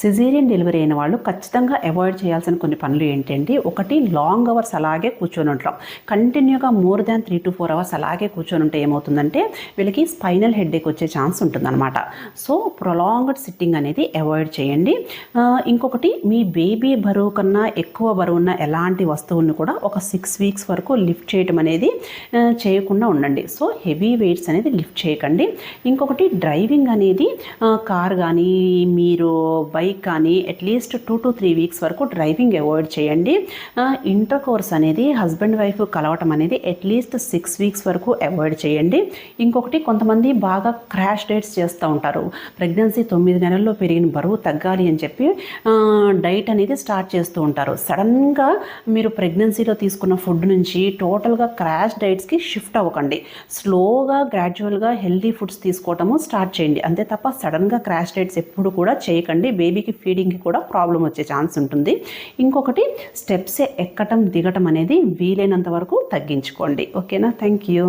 Caesarean delivery అయిన వాళ్ళు ఖచ్చితంగా అవాయిడ్ చేయాల్సిన కొన్ని పనులు ఏంటంటే ఒకటి లాంగ్ అవర్స్ అలాగే కూర్చొని ఉంటాం కంటిన్యూగా more than three to four hours అలాగే కూర్చొని ఉంటే ఏమవుతుందంటే వీళ్ళకి స్పైనల్ హెడ్ఏక్ వచ్చే ఛాన్స్ ఉంటుందన్నమాట. సో ప్రొలాంగ్డ్ సిట్టింగ్ అనేది అవాయిడ్ చేయండి. ఇంకొకటి మీ బేబీ బరువు కన్నా ఎక్కువ బరువున్న ఎలాంటి వస్తువులను కూడా ఒక సిక్స్ వీక్స్ వరకు లిఫ్ట్ చేయడం అనేది చేయకుండా ఉండండి. సో హెవీ వెయిట్స్ అనేది లిఫ్ట్ చేయకండి. ఇంకొకటి డ్రైవింగ్ అనేది కార్ కానీ మీరు బైక్ కానీ at least two to three weeks వరకు డ్రైవింగ్ అవాయిడ్ చేయండి. ఇంటర్ కోర్స్ అనేది హస్బెండ్ వైఫ్ కలవటం అనేది అట్లీస్ట్ సిక్స్ వీక్స్ వరకు అవాయిడ్ చేయండి. ఇంకొకటి కొంతమంది బాగా క్రాష్ డైట్స్ చేస్తూ ఉంటారు. ప్రెగ్నెన్సీ తొమ్మిది నెలల్లో పెరిగిన బరువు తగ్గాలి అని చెప్పి డైట్ అనేది స్టార్ట్ చేస్తూ ఉంటారు. సడన్గా మీరు ప్రెగ్నెన్సీలో తీసుకున్న ఫుడ్ నుంచి టోటల్గా క్రాష్ డైట్స్కి షిఫ్ట్ అవ్వకండి. స్లోగా గ్రాడ్యువల్గా హెల్దీ ఫుడ్స్ తీసుకోవటము స్టార్ట్ చేయండి. అంతే తప్ప సడన్గా క్రాష్ డైట్స్ ఎప్పుడు కూడా చేయకండి. బేబీకి ఫీడింగ్కి కూడా ప్రాబ్లం వచ్చే ఛాన్స్ ఉంటుంది. ఇంకొకటి స్టెప్స్ ఎక్కటం దిగటం అనేది వీలైనంత వరకు తగ్గించుకోండి. ఓకేనా? Thank you.